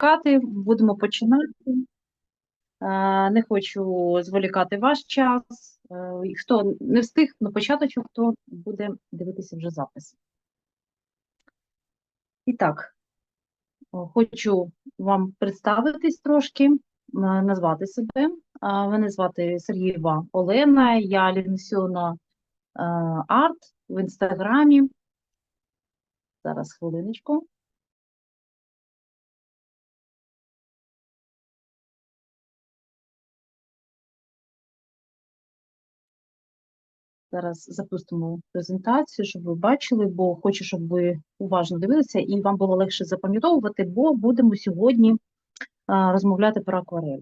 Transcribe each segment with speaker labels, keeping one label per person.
Speaker 1: зволікати, будемо починати. Е, Не хочу зволікати ваш час. Е, Хто не встиг на початочок, хто буде дивитися вже запис. І так, хочу вам представитись трошки, е, назвати себе. Мене звати Сергієва Олена, я Лінсіона Арт в інстаграмі. Зараз хвилиночку. Зараз запустимо презентацію, щоб ви бачили, бо хочу, щоб ви уважно дивилися і вам було легше запам'ятовувати, бо будемо сьогодні розмовляти про акварель.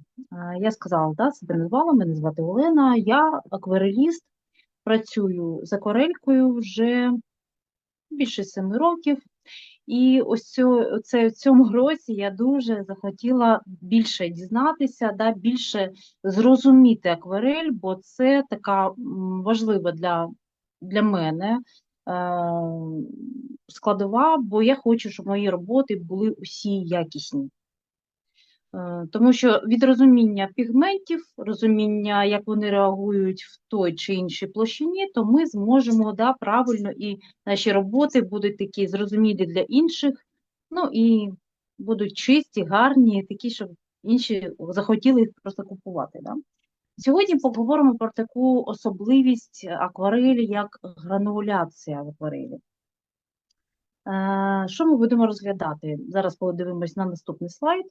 Speaker 1: Я сказала, да, себе назвала, мене звати Олена, я аквареліст, працюю з акварелькою вже більше семи років. І ось це, в цьому році я дуже захотіла більше дізнатися, да, більше зрозуміти акварель, бо це така важлива для, для мене е, складова, бо я хочу, щоб мої роботи були усі якісні. Е, Тому що від розуміння пігментів, розуміння, як вони реагують в той чи іншій площині, то ми зможемо да, правильно і наші роботи будуть такі зрозумілі для інших, ну і будуть чисті, гарні, такі, щоб інші захотіли їх просто купувати. Да? Сьогодні поговоримо про таку особливість акварелі, як грануляція в акварелі. Е, Що ми будемо розглядати? Зараз подивимось на наступний слайд.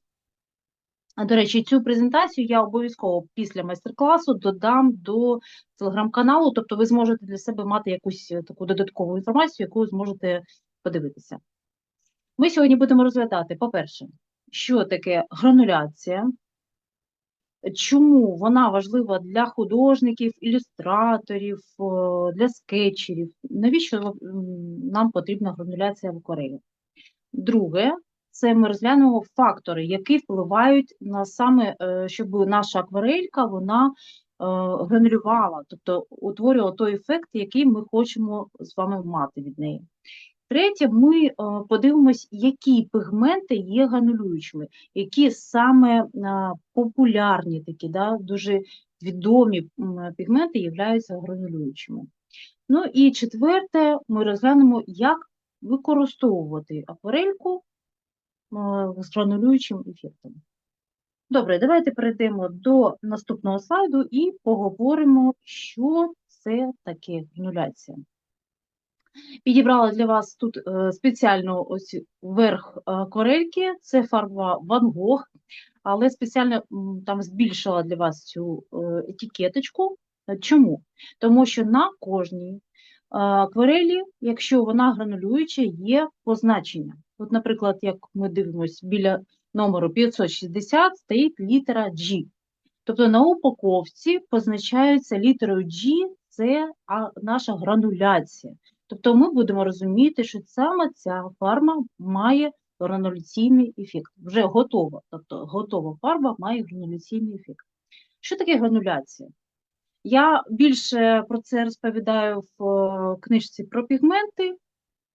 Speaker 1: До речі, цю презентацію я обов'язково після майстер-класу додам до телеграм-каналу, тобто ви зможете для себе мати якусь е, таку додаткову інформацію, яку зможете подивитися. Ми сьогодні будемо розглядати, по-перше, що таке грануляція, чому вона важлива для художників, ілюстраторів, для скетчерів, навіщо нам потрібна грануляція в акварелі. Друге, це ми розглянемо фактори, які впливають на саме, е, щоб наша акварелька вона е, гранулювала, тобто утворювала той ефект, який ми хочемо з вами мати від неї. Третє, ми е, подивимось, які пігменти є гранулюючими, які саме популярні такі, да, дуже відомі пігменти являються гранулюючими. Ну і четверте, ми розглянемо, як використовувати акварельку з гранулюючим ефектом. Добре, давайте перейдемо до наступного слайду і поговоримо, що це таке грануляція. Підібрала для вас тут е, спеціально ось верх е, корельки, це фарба Van Gogh, але спеціально там збільшила для вас цю е, етикеточку. Чому? Тому що на кожній акварелі, якщо вона гранулююча, є позначення. От, наприклад, як ми дивимося, біля номеру 560 стоїть літера G. Тобто на упаковці позначається літерою G, це наша грануляція. Тобто ми будемо розуміти, що саме ця фарба має грануляційний ефект. Вже готова. Тобто готова фарба має грануляційний ефект. Що таке грануляція? Я більше про це розповідаю в е, книжці про пігменти,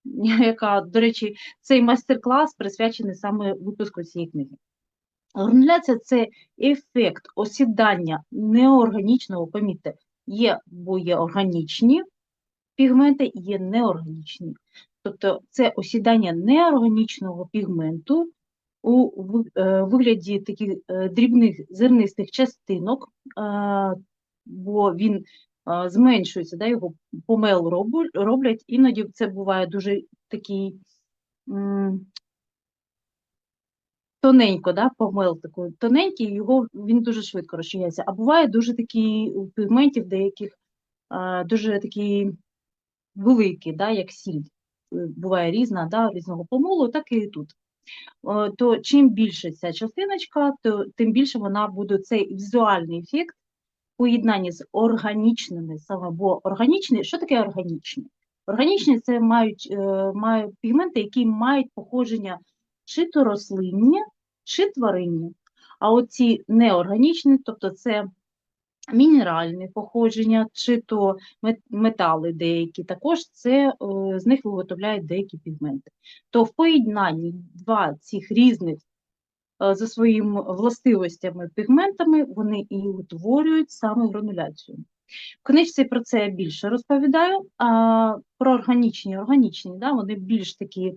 Speaker 1: яка, до речі, цей майстер-клас присвячений саме випуску цієї книги. Грануляція це ефект осідання неорганічного, помітьте, є, бо є органічні пігменти, є неорганічні. Тобто це осідання неорганічного пігменту у е, вигляді таких е, дрібних зернистих частинок, бо він зменшується, да, його помел роблять, іноді це буває дуже такий тоненько, да, помел такий тоненький, його він дуже швидко розчиняється. А буває дуже такі у пігментів деяких дуже такі великі, да, як сіль. Буває різна, да, різного помолу, так і тут. То чим більше ця частиночка, то тим більше вона буде цей візуальний ефект поєднанні з органічними саме, бо органічні, що таке органічні? Органічні це мають, е, мають пігменти, які мають походження чи то рослинні, чи тваринні. А оці неорганічні, тобто це мінеральне походження, чи то метали деякі, також це, е, з них виготовляють деякі пігменти. То в поєднанні два цих різних за своїми властивостями пігментами, вони і утворюють саме грануляцію. В книжці про це я більше розповідаю, а про органічні, органічні, да, вони більш такі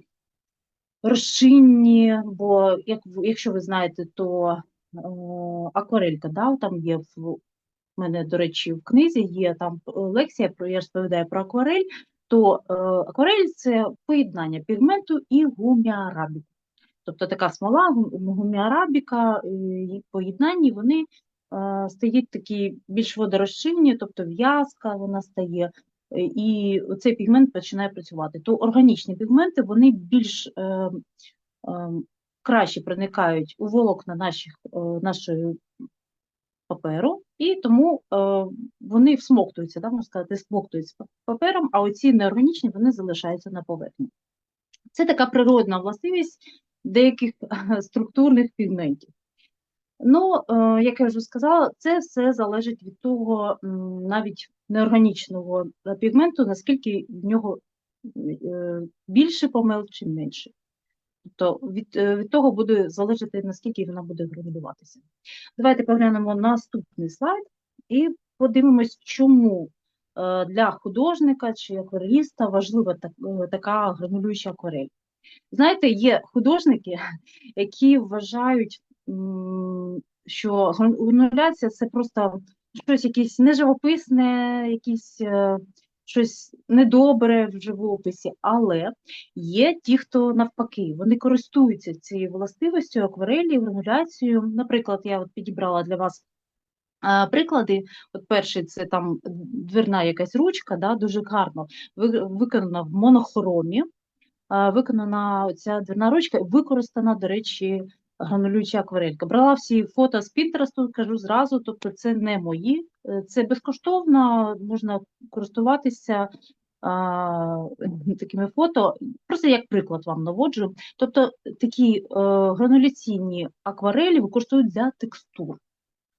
Speaker 1: розчинні, бо як, якщо ви знаєте, то е, акварелька, да, там є в в мене, до речі, в книзі є там е, лекція, про я розповідаю про акварель, то е, акварель це поєднання пігменту і гуміарабіку. Тобто така смола, гум- гуміарабіка, е, і поєднанні вони е, стають такі більш водорозчинні, тобто в'язка вона стає, е, і цей пігмент починає працювати. То органічні пігменти вони більш е, е, краще проникають у волокна наших, е, нашої паперу, і тому е, вони всмоктуються, да, можна сказати, всмоктуються папером, а оці неорганічні вони залишаються на поверхні. Це така природна властивість деяких структурних пігментів. Ну, е, як я вже сказала, це все залежить від того, навіть неорганічного пігменту, наскільки в нього е, більше помил чи менше. Тобто від, е, від того буде залежати, наскільки вона буде гранулюватися. Давайте поглянемо наступний слайд і подивимось, чому для художника чи аквареліста важлива так- така гранулююча акварель. Знаєте, є художники, які вважають, що грануляція це просто щось якесь неживописне, якісь е, щось недобре в живописі, але є ті, хто навпаки, вони користуються цією властивістю акварелі, грануляцією. Наприклад, я от підібрала для вас а, приклади. От перший це там дверна якась ручка, да, дуже гарно виконана в монохромі. А, Виконана ця дверна ручка, використана, до речі, гранулююча акварелька. Брала всі фото з Пінтересту, кажу зразу, тобто це не мої, е, це безкоштовно, можна користуватися а, такими фото. Просто як приклад вам наводжу. Тобто такі е, грануляційні акварелі використовують для текстур.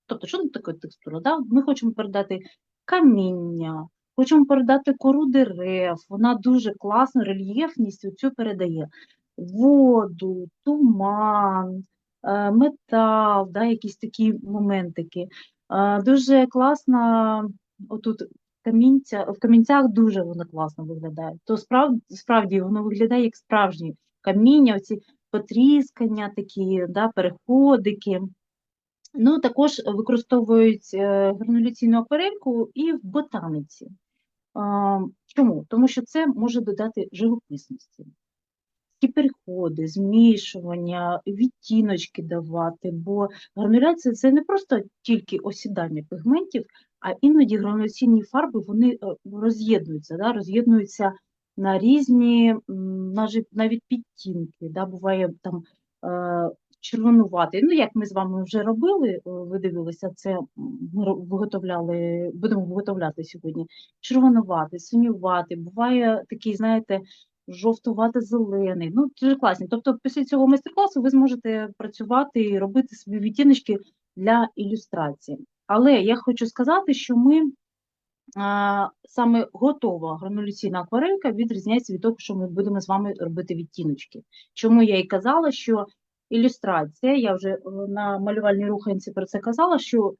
Speaker 1: Тобто, що таке текстура? Да? Ми хочемо передати каміння, хочемо передати кору дерев, вона дуже класно, рельєфність цю передає. Воду, туман, е, метал, да, якісь такі моментики. Е, Дуже класно, отут камінця, в камінцях дуже воно класно виглядає. То справді, справді воно виглядає як справжні каміння, оці потріскання такі, да, переходики. Ну, також використовують е, грануляційну акварельку і в ботаниці. Чому? Тому що це може додати живописності. Такі переходи, змішування, відтіночки давати, бо грануляція це не просто тільки осідання пігментів, а іноді грануляційні фарби вони е, роз'єднуються, да, роз'єднуються на різні навіть навіть підтінки. Да, буває там е, червонуватий. Ну, як ми з вами вже робили, е, ви дивилися, це ми виготовляли, будемо виготовляти сьогодні. Червонуватий, синюватий, буває такий, знаєте, жовтувато-зелений. Ну, дуже класні. Тобто, після цього майстер-класу ви зможете працювати і робити собі відтіночки для ілюстрації. Але я хочу сказати, що ми саме готова грануляційна акварелька відрізняється від того, що ми будемо з вами робити відтіночки. Чому я і казала, що ілюстрація, я вже е, на малювальній руханці про це казала, що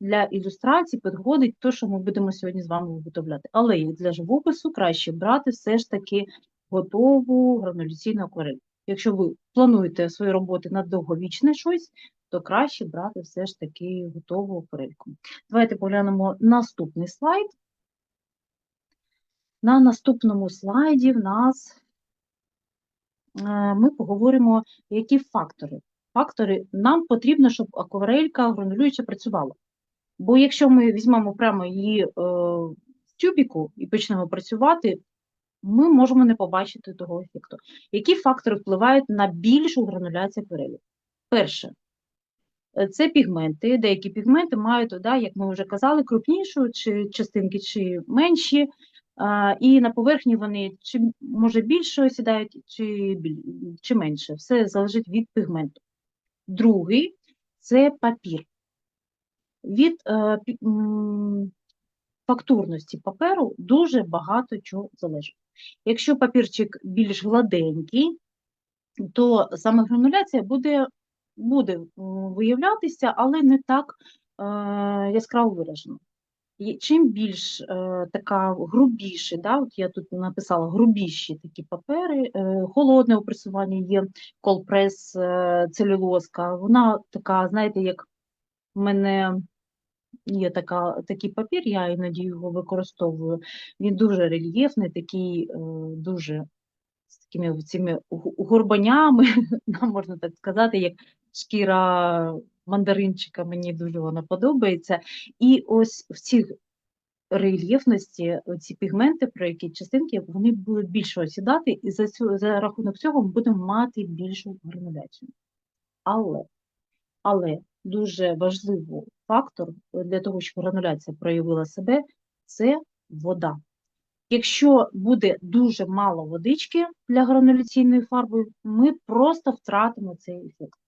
Speaker 1: для ілюстрації підходить те, що ми будемо сьогодні з вами виготовляти. Але для живопису краще брати все ж таки готову грануляційну акварель. Якщо ви плануєте свої роботи на довговічне щось, то краще брати все ж таки готову акварельку. Давайте поглянемо наступний слайд. На наступному слайді в нас ми поговоримо, які фактори. Фактори нам потрібно, щоб акварелька гранулююча працювала. Бо якщо ми візьмемо прямо її е, з тюбіку і почнемо працювати, ми можемо не побачити того ефекту. Які фактори впливають на більшу грануляцію акварелі? Перше, е, це пігменти. Деякі пігменти мають, да, як ми вже казали, крупнішу чи частинки, чи менші, і на поверхні вони чи може більше осідають, чи, чи менше. Все залежить від пігменту. Другий це папір. Від е, фактурності паперу дуже багато чого залежить. Якщо папірчик більш гладенький, то саме грануляція буде буде виявлятися, але не так е, яскраво виражено. Чим більш е, така грубіше, да, от я тут написала грубіші такі папери, е, холодне опресування є, колпрес, е, целюлозка, вона така, знаєте, як в мене є така, такий папір, я іноді його використовую. Він дуже рельєфний, такий дуже з такими цими горбанями, можна так сказати, як шкіра мандаринчика, мені дуже вона подобається. І ось в цих рельєфності ці пігменти, про які частинки, вони будуть більше осідати, і за, цю, за рахунок цього ми будемо мати більшу грануляцію. Але, але дуже важливий фактор для того, щоб грануляція проявила себе, це вода. Якщо буде дуже мало водички для грануляційної фарби, ми просто втратимо цей ефект.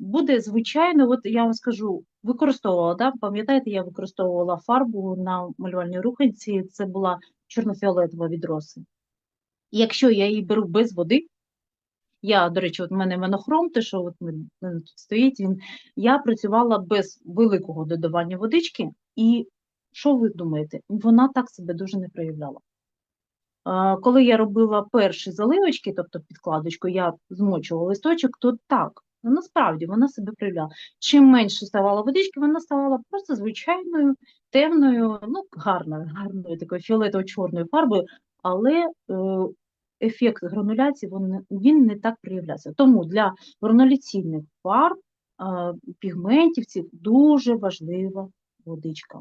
Speaker 1: Буде звичайно, от я вам скажу, використовувала, да? пам'ятаєте, я використовувала фарбу на малювальній руханці, це була чорно-фіолетова від роси. Якщо я її беру без води, я, до речі, от в мене монохром, те, що от мене тут стоїть, він, я працювала без великого додавання водички, і що ви думаєте? Вона так себе дуже не проявляла. Коли я робила перші заливочки, тобто підкладочку, я змочувала листочок, то так, насправді вона себе проявляла. Чим менше ставало водички, вона ставала просто звичайною, темною, ну, гарною, гарною такою фіолетово-чорною фарбою, але е, ефект грануляції він, він не так проявлявся. Тому для грануляційних фарб, е, пігментів дуже важлива водичка.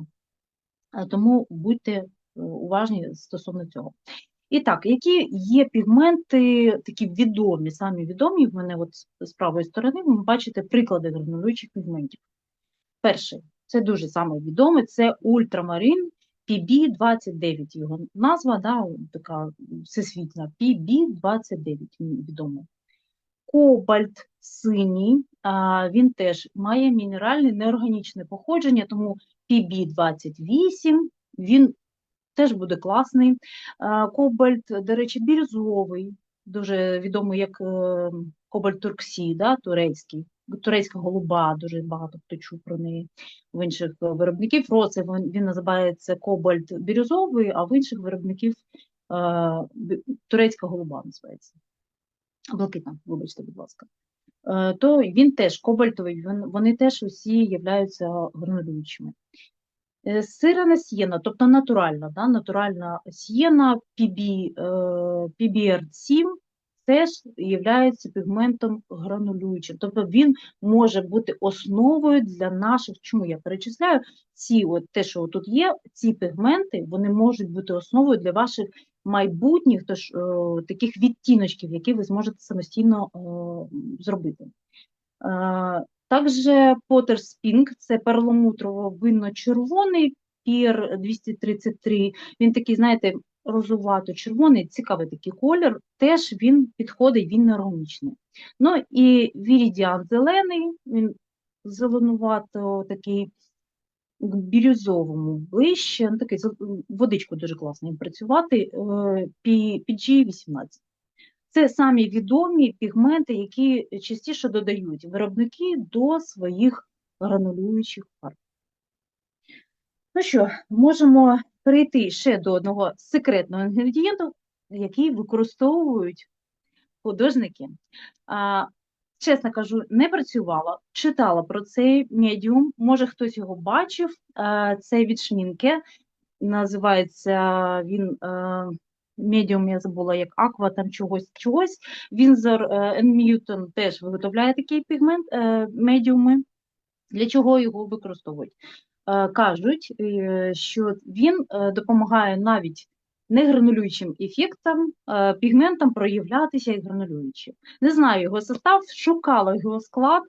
Speaker 1: Е, Тому будьте уважні стосовно цього. І так, які є пігменти, такі відомі, самі відомі, в мене от з- правої сторони, ви бачите приклади гранулюючих пігментів. Перший, це дуже саме відомий, це ультрамарин PB29, його назва, да, така всесвітня, PB29 він відомий. Кобальт синій, він теж має мінеральне неорганічне походження, тому PB28, він теж буде класний. Кобальт, до речі, бірюзовий, дуже відомий як е, кобальт турксі, да, турецький. Турецька голуба, дуже багато хто чув про неї в інших е, виробників. Роце він, він називається кобальт бірюзовий, а в інших виробників е, турецька голуба називається. Блакитна, вибачте, будь ласка. Е, То він теж кобальтовий, він- вони теж усі являються гранулюючими. Е, Сирена сієна, тобто натуральна, да, натуральна сієна PB, е, PBR7 теж є пігментом гранулюючим. Тобто він може бути основою для наших, чому я перечисляю, ці, от те, що тут є, ці пігменти, вони можуть бути основою для ваших майбутніх тож, е, таких відтіночків, які ви зможете самостійно е, зробити. Е, також Potter's Pink – це перламутрово-винно-червоний пір 233. Він такий, знаєте, розувато-червоний, цікавий такий колір. Теж він підходить, він неорганічний. Ну і Viridian зелений, він зеленувато такий к бірюзовому ближче, ну, такий водичку дуже класно працювати, е, PG18. Це самі відомі пігменти, які частіше додають виробники до своїх гранулюючих фарб. Ну що, можемо перейти ще до одного секретного інгредієнту, який використовують художники. А, чесно кажу, не працювала, читала про цей медіум, може хтось його бачив. А, це від Шмінке, називається він е, медіум, я забула, як аква, там чогось чогось. Вінзор Ньютон теж виготовляє такий пігмент, е, медіуми. Для чого його використовують? Е, Кажуть, е, що він е, допомагає навіть негранулюючим ефектам, е, пігментам проявлятися як гранулюючі. Не знаю його состав, шукала його склад.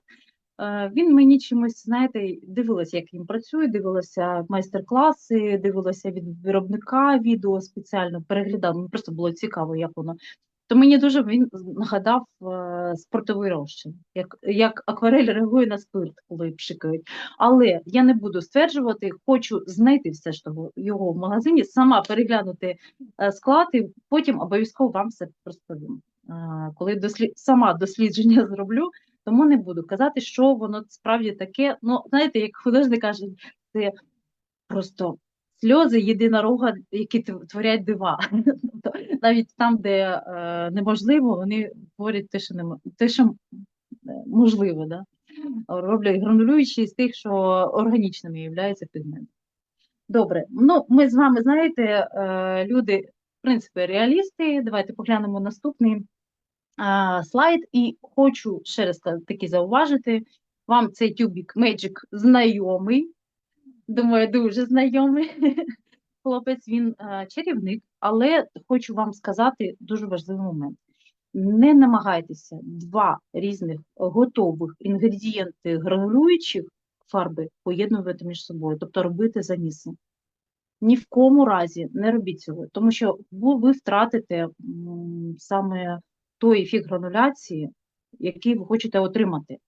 Speaker 1: Е, Він мені чимось, знаєте, дивилася, як він працює, дивилася майстер-класи, дивилася від виробника відео спеціально, переглядала. Мені просто було цікаво, як воно. То мені дуже він нагадав е, спиртовий розчин, як, як акварель реагує на спирт, коли пшикають. Але я не буду стверджувати, хочу знайти все ж того його в магазині, сама переглянути е, склад і потім обов'язково вам все розповім. Коли дослід... сама дослідження зроблю, Тому не буду казати, що воно справді таке. Ну, знаєте, як художник каже, це просто сльози єдинорога, які творять дива. Тобто навіть там, де е, неможливо, вони творять те, що немо- те, що е, можливо, да? роблять гранулюючі з тих, що органічними являються пігменти. Добре, ну ми з вами, знаєте, е, люди, в принципі, реалісти. Давайте поглянемо наступний слайд. І хочу ще раз таки зауважити, вам цей тюбік Magic знайомий. Думаю, дуже знайомий хлопець, він е, чарівник, але хочу вам сказати дуже важливий момент. Не намагайтеся два різних готових інгредієнти гранулюючих фарби поєднувати між собою, тобто робити заміси. Ні в кому разі не робіть цього, тому що ви, втратите саме той ефект грануляції, який ви хочете отримати.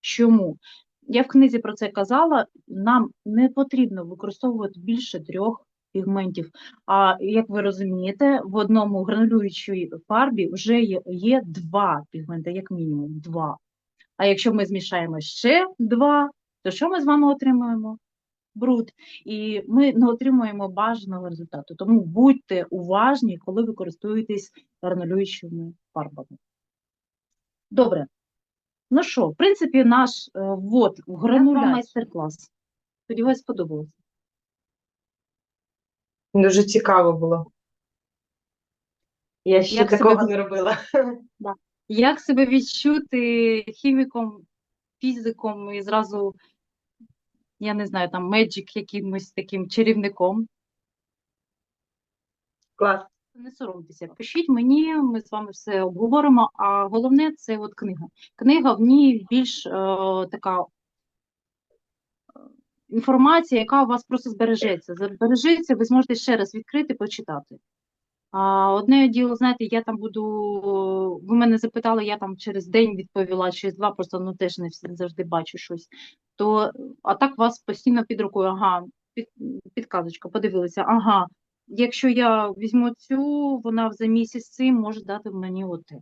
Speaker 1: Чому? Я в книзі про це казала, нам не потрібно використовувати більше трьох пігментів. А як ви розумієте, в одному гранулюючій фарбі вже є, є два пігменти, як мінімум два. А якщо ми змішаємо ще два, то що ми з вами отримуємо? Бруд. І ми не отримуємо бажаного результату. Тому будьте уважні, коли ви користуєтесь гранулюючими фарбами. Добре. Ну що, в принципі, наш е, ввод в грануляцію майстер-клас. Сподіваюсь, сподобалося.
Speaker 2: Дуже цікаво було. Я ще
Speaker 1: Як
Speaker 2: такого
Speaker 1: ви-
Speaker 2: не робила.
Speaker 1: Як себе відчути хіміком, фізиком і зразу, я не знаю, там, меджик якимось таким чарівником?
Speaker 2: Клас.
Speaker 1: Не соромтеся, пишіть мені, ми з вами все обговоримо. А головне це от книга. Книга в ній більш е, така е, інформація, яка у вас просто збережеться. Збережеться, ви зможете ще раз відкрити, почитати. А одне діло, знаєте, я там буду. Ви мене запитали, я там через день відповіла, через два, просто ну теж не завжди бачу щось. То а так вас постійно під рукою. Ага, під, підказочка, подивилися, ага. Якщо я візьму цю, вона за місяць цим може дати мені оте.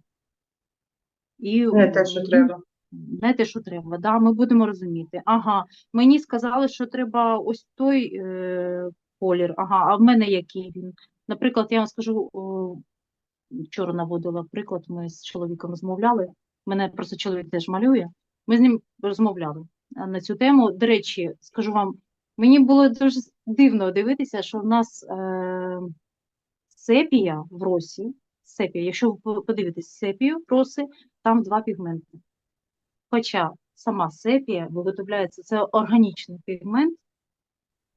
Speaker 1: І
Speaker 2: Не те, що треба.
Speaker 1: не те, що треба, да, ми будемо розуміти. Ага, мені сказали, що треба ось той е, колір, ага, а в мене який він. Наприклад, я вам скажу, о, вчора наводила приклад, ми з чоловіком розмовляли, мене просто чоловік теж малює, ми з ним розмовляли на цю тему. До речі, скажу вам, мені було дуже дивно дивитися, що в нас е, сепія в росі, сепія, якщо ви подивитесь сепію в роси, там два пігменти. Хоча сама сепія виготовляється, це органічний пігмент,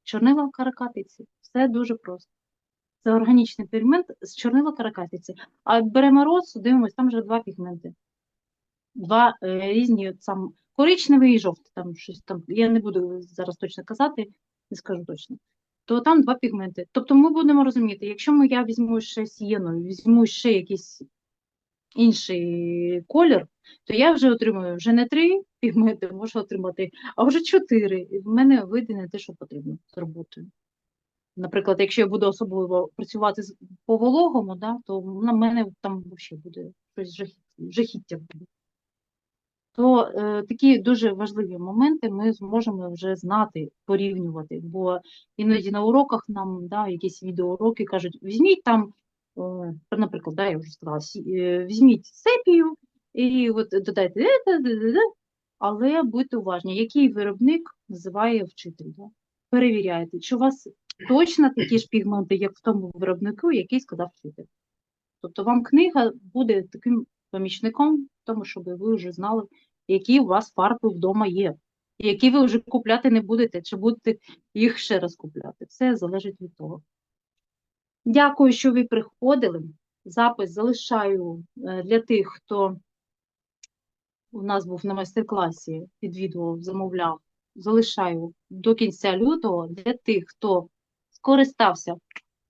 Speaker 1: чорнила в каракатиці. Все дуже просто. Це органічний пігмент з чорнила каракатиці. А беремо росу, дивимося, там вже два пігменти. Два е, різні, сам коричневий і жовтий, там щось там, я не буду зараз точно казати, не скажу точно. То там два пігменти. Тобто ми будемо розуміти, якщо я візьму ще сієну, візьму ще якийсь інший колір, то я вже отримую вже не три пігменти, можу отримати, а вже чотири. І в мене вийде не те, що потрібно з роботою. Наприклад, якщо я буду особливо працювати по вологому, да, то на мене там взагалі буде щось жахіття. То е, такі дуже важливі моменти ми зможемо вже знати, порівнювати. Бо іноді на уроках нам да, якісь відеоуроки кажуть, візьміть там, е, наприклад, да, я вже сказала, е, візьміть сепію і от додайте, де-де-де-де-де, але будьте уважні, який виробник називає вчитель. Да? Перевіряйте, чи у вас точно такі ж пігменти, як в тому виробнику, який сказав вчитель. Тобто вам книга буде таким помічником, тому, щоб ви вже знали, які у вас фарби вдома є, які ви вже купляти не будете, чи будете їх ще раз купляти. Все залежить від того. Дякую, що ви приходили. Запис залишаю е, для тих, хто у нас був на майстер-класі, відвідував, замовляв. Залишаю до кінця лютого для тих, хто скористався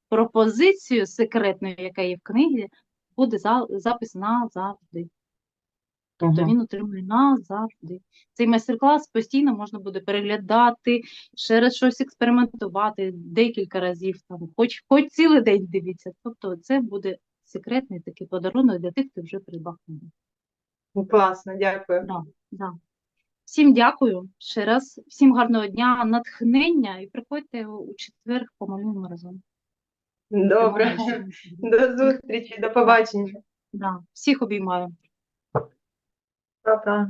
Speaker 1: пропозицією секретною, яка є в книгі, буде запис назавжди. Тобто
Speaker 2: Ага.
Speaker 1: він отримує назавжди. Цей майстер-клас постійно можна буде переглядати, ще раз щось експериментувати декілька разів, там, хоч, хоч цілий день дивіться. Тобто це буде секретний такий подарунок для тих, хто вже придбав книгу.
Speaker 2: Ну, Класно, дякую.
Speaker 1: Да. Да. Всім дякую ще раз, всім гарного дня, натхнення і приходьте у четвер, помалюємо разом.
Speaker 2: Добре. До зустрічі, до побачення.
Speaker 1: Да. Всіх обіймаю.
Speaker 2: Па-па.